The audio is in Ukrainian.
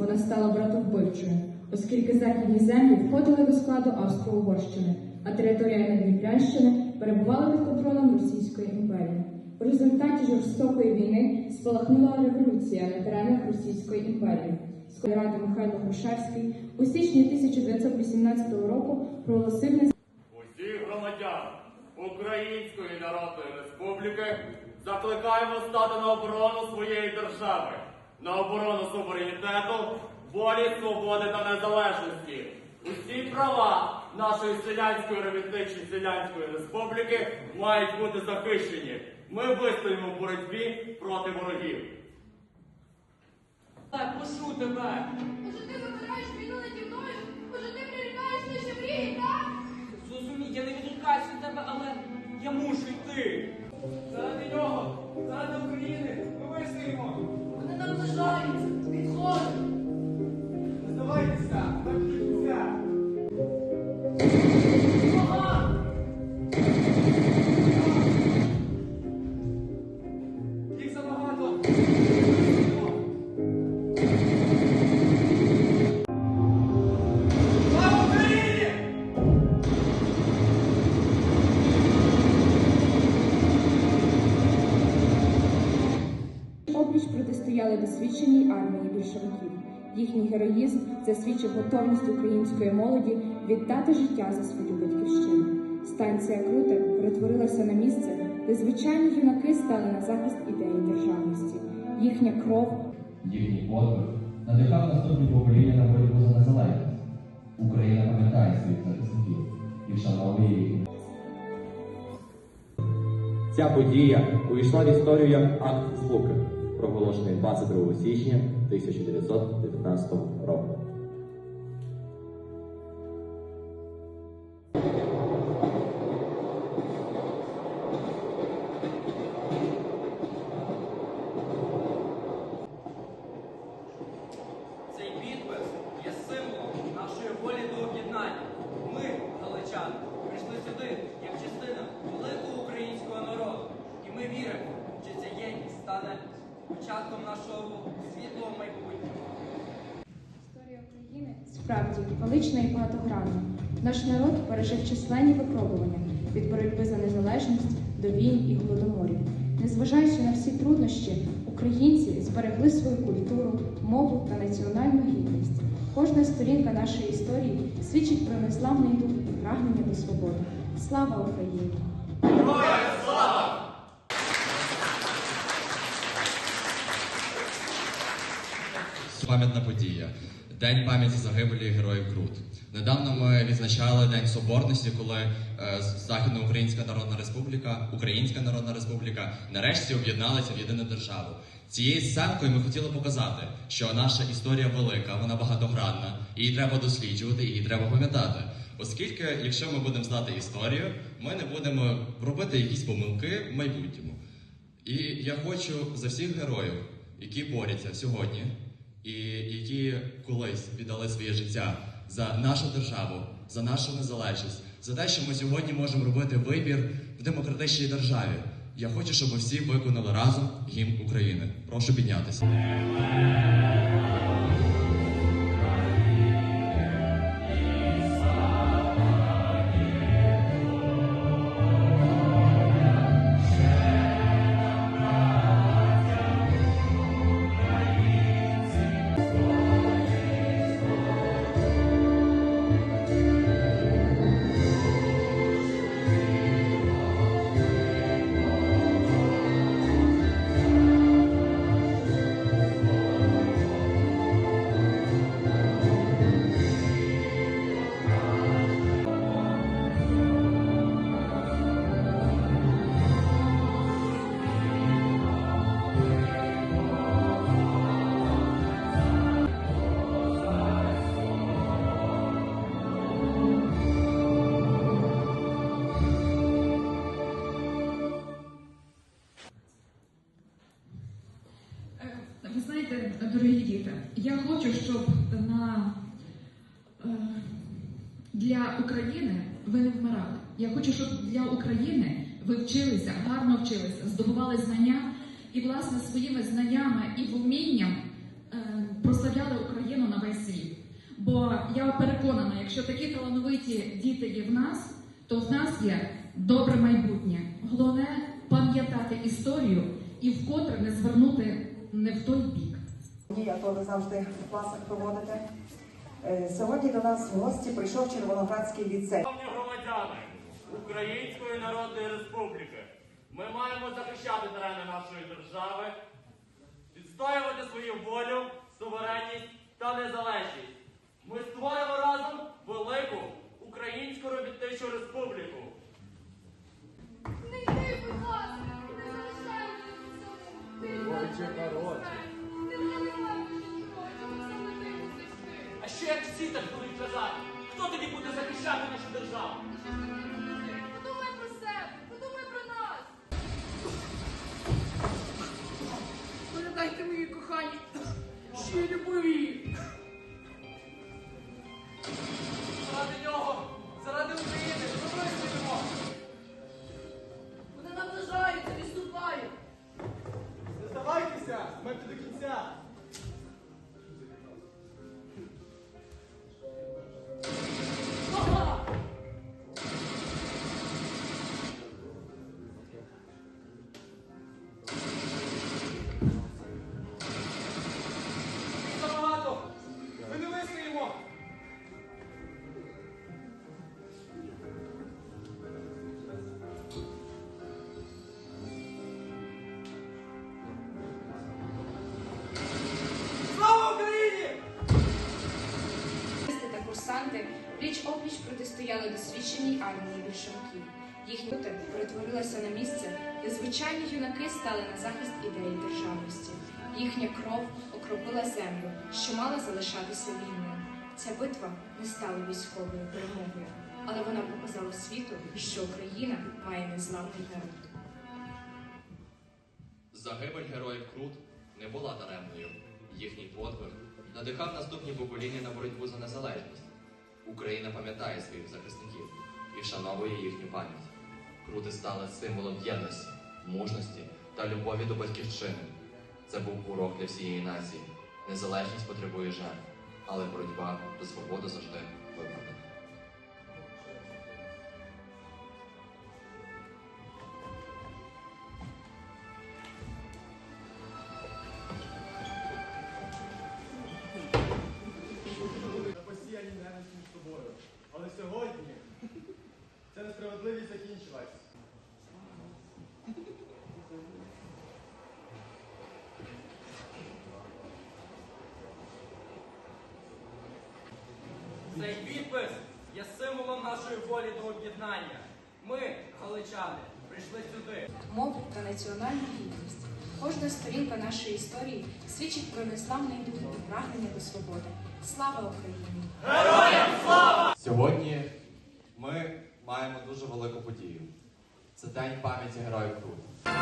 вона стала братовбивчою, оскільки західні землі входили до складу Австро-Угорщини, а територія Надніпрянщини перебувала під контролем Російської імперії. У результаті жорстокої війни спалахнула революція на теренах Російської імперії. Ради Михайло Грушевський у січні 1918 року проголосив незалежність Усіх громадян Української Народної Республіки закликаємо стати на оборону своєї держави, на оборону суверенітету, волі, свободи та незалежності. Усі права нашої селянської робітничої селянської республіки мають бути захищені. Ми вистоїмо в боротьбі проти ворогів. Так, прошу тебе. Може, ти вибираєш війну наді мною? Може, ти прирікаєш наші мрії, так? Зрозумій, я не відволікаюся від тебе, але я мушу йти. Заради нього, протистояли досвідченій армії більшовиків. Їхній героїзм засвідчив готовність української молоді віддати життя за свою батьківщину. Станція Круте перетворилася на місце, де звичайні юнаки стали на захист ідеї державності. Їхня кров Їхній подвиг надихав наступні покоління на боротьбу за незалежність. Україна пам'ятає своїх захисників і вшановує їх. Ця подія увійшла в історію як акт злуки, проголошений 22 січня 1919 року. Початком нашого світлого майбутнього. Історія України справді велична і багатогранна. Наш народ пережив численні випробування від боротьби за незалежність до війн і голодоморів. Незважаючи на всі труднощі, українці зберегли свою культуру, мову та національну гідність. Кожна сторінка нашої історії свідчить про незламний дух і прагнення до свободи. Слава Україні! Пам'ятна подія. День пам'яті загибелі героїв Крут. Недавно ми відзначали День Соборності, коли е, Західноукраїнська Народна Республіка, Українська Народна Республіка нарешті об'єдналися в єдину державу. Цією сценкою ми хотіли показати, що наша історія велика, вона багатогранна, її треба досліджувати, її треба пам'ятати. Оскільки, якщо ми будемо знати історію, ми не будемо робити якісь помилки в майбутньому. І я хочу за всіх героїв, які борються сьогодні, і які колись віддали своє життя за нашу державу, за нашу незалежність, за те, що ми сьогодні можемо робити вибір в демократичній державі. Я хочу, щоб всі виконали разом гімн України. Прошу піднятися. Дорогі діти, я хочу, щоб на, е, для України ви не вмирали. Я хочу, щоб для України ви вчилися, гарно вчилися, здобували знання і, власне, своїми знаннями і вмінням е, прославляли Україну слів. Бо я переконана, якщо такі талановиті діти є в нас, то в нас є добре майбутнє. Головне пам'ятати історію і вкотре не звернути не в той бік. Ні, а ви завжди в класах проводите. Е, Сьогодні до нас в гості прийшов Червоноградський ліцей. Громадяни Української Народної Республіки, ми маємо захищати терени нашої держави, відстоювати свою волю, суверенність та незалежність. Ми створимо разом велику Українську робітничу республіку. Пліч опліч протистояли досвідченій армії більшовиків. Їхні роти перетворилася на місце, де звичайні юнаки стали на захист ідеї державності. Їхня кров окропила землю, що мала залишатися вільною. Ця битва не стала військовою перемогою, але вона показала світу, що Україна має незламний народ. Загибель героїв Крут не була даремною. Їхній подвиг надихав наступні покоління на боротьбу за незалежність. Україна пам'ятає своїх захисників і вшановує їхню пам'ять. Крути стали символом єдності, мужності та любові до батьківщини. Це був урок для всієї нації. Незалежність потребує жертв, але боротьба за свободу завжди виправдана. Ця несправедливість закінчилась. Цей підпис є символом нашої волі до об'єднання. Ми, галичани, прийшли сюди. мову та національну гідність. Кожна сторінка нашої історії свідчить про незламний дух і прагнення до свободи. Слава Україні! Сьогодні ми маємо дуже велику подію. Це день пам'яті героїв Крут.